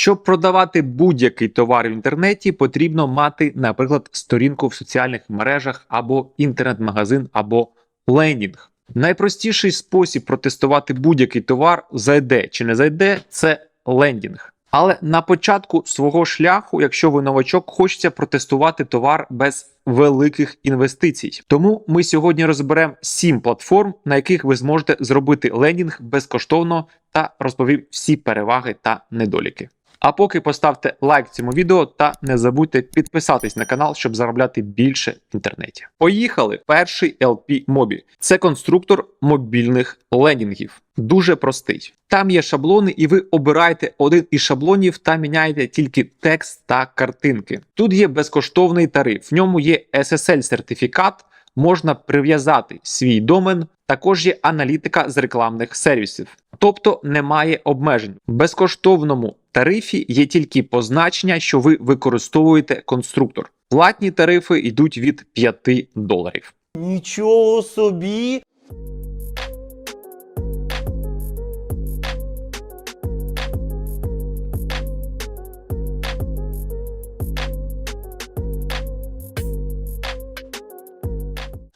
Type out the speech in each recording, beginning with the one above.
Щоб продавати будь-який товар в інтернеті, потрібно мати, наприклад, сторінку в соціальних мережах або інтернет-магазин, або лендінг. Найпростіший спосіб протестувати будь-який товар, зайде чи не зайде, це лендінг. Але на початку свого шляху, якщо ви новачок, хочеться протестувати товар без великих інвестицій. Тому ми сьогодні розберемо 7 платформ, на яких ви зможете зробити лендінг безкоштовно та розповім всі переваги та недоліки. А поки поставте лайк цьому відео та не забудьте підписатись на канал, щоб заробляти більше в інтернеті. Поїхали! Перший LP Mobi. Це конструктор мобільних лендінгів. Дуже простий. Там є шаблони, і ви обираєте один із шаблонів та міняєте тільки текст та картинки. Тут є безкоштовний тариф, в ньому є SSL-сертифікат, можна прив'язати свій домен, також є аналітика з рекламних сервісів. Тобто немає обмежень. В безкоштовному тарифі є тільки позначення, що ви використовуєте конструктор. Платні тарифи йдуть від 5 доларів. Нічого собі.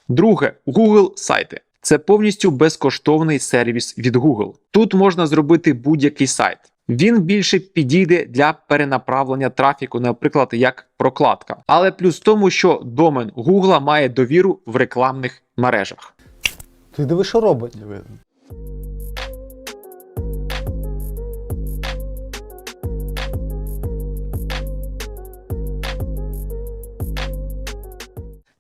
Друге, Google сайти. Це повністю безкоштовний сервіс від Google. Тут можна зробити будь-який сайт. Він більше підійде для перенаправлення трафіку, наприклад, як прокладка. Але плюс в тому, що домен Google має довіру в рекламних мережах. Ти диви, що робить?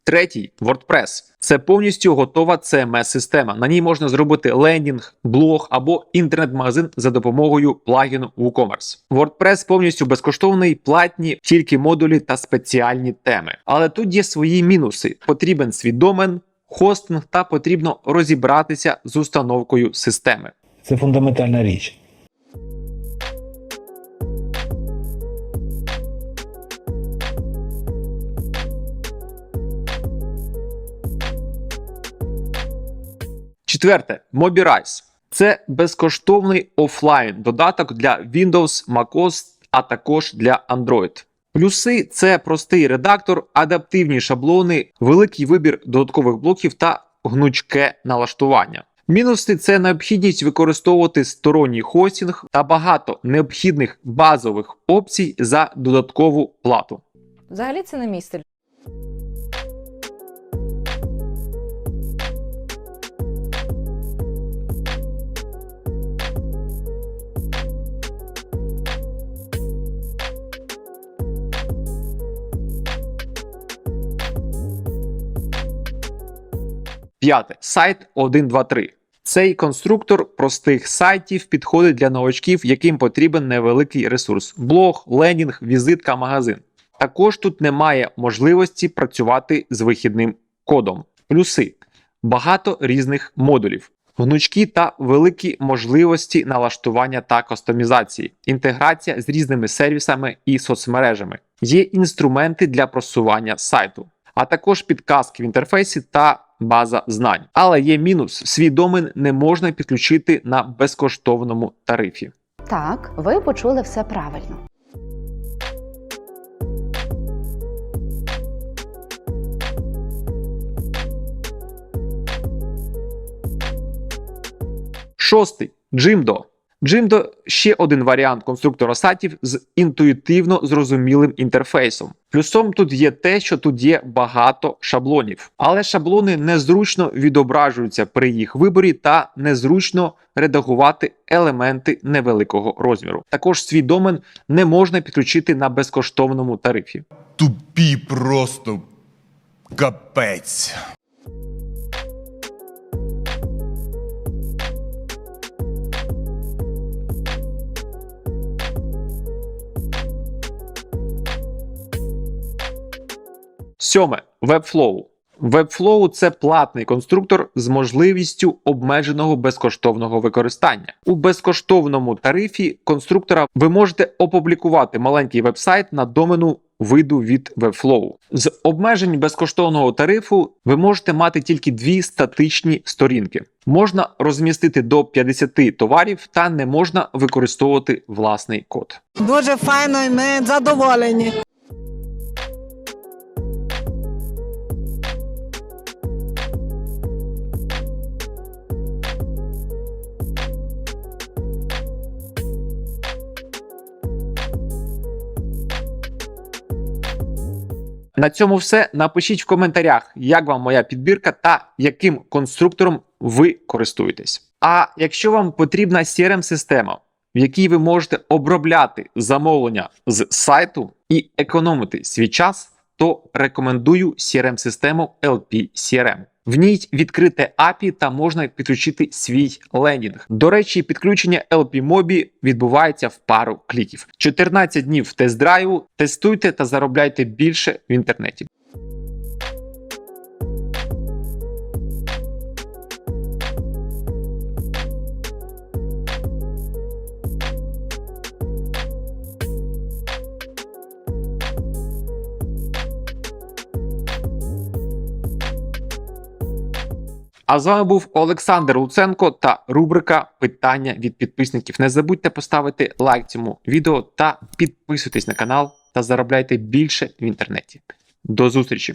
Третій WordPress. Це повністю готова CMS-система. На ній можна зробити лендінг, блог або інтернет-магазин за допомогою плагіну WooCommerce. WordPress повністю безкоштовний, платні, тільки модулі та спеціальні теми. Але тут є свої мінуси: потрібен свій домен, хостинг та потрібно розібратися з установкою системи. Це фундаментальна річ. Четверте, Mobirise. Це безкоштовний офлайн додаток для Windows, macOS, а також для Android. Плюси це простий редактор, адаптивні шаблони, великий вибір додаткових блоків та гнучке налаштування. Мінуси це необхідність використовувати сторонній хостинг та багато необхідних базових опцій за додаткову плату. Взагалі це не мій. П'яте. Сайт 123. Цей конструктор простих сайтів підходить для новачків, яким потрібен невеликий ресурс: блог, лендінг, візитка, магазин. Також тут немає можливості працювати з вихідним кодом. Плюси: багато різних модулів, гнучкі та великі можливості налаштування та кастомізації, інтеграція з різними сервісами і соцмережами. Є інструменти для просування сайту, а також підказки в інтерфейсі та база знань. Але є мінус: свій домен не можна підключити на безкоштовному тарифі. Так, ви почули все правильно. Шостий Jimdo. Jimdo ще один варіант конструктора сайтів з інтуїтивно зрозумілим інтерфейсом. Плюсом тут є те, що тут є багато шаблонів, але шаблони незручно відображуються при їх виборі та незручно редагувати елементи невеликого розміру. Також свій домен не можна підключити на безкоштовному тарифі. тупі просто капець. Сьоме Webflow. Webflow – це платний конструктор з можливістю обмеженого безкоштовного використання. У безкоштовному тарифі конструктора ви можете опублікувати маленький вебсайт на домену виду від Webflow. З обмежень безкоштовного тарифу ви можете мати тільки дві статичні сторінки. Можна розмістити до 50 товарів та не можна використовувати власний код. Дуже файно і ми задоволені. На цьому все. Напишіть в коментарях, як вам моя підбірка та яким конструктором ви користуєтесь. А якщо вам потрібна crm система в якій ви можете обробляти замовлення з сайту і економити свій час, то рекомендую crm систему LP CRM. В ній відкрите API та можна підключити свій лендінг. До речі, підключення LP Mobi відбувається в пару кліків. 14 днів тест-драйву, тестуйте та заробляйте більше в інтернеті. А з вами був Олександр Луценко та рубрика Питання від підписників. Не забудьте поставити лайк цьому відео та підписуйтесь на канал та заробляйте більше в інтернеті. До зустрічі!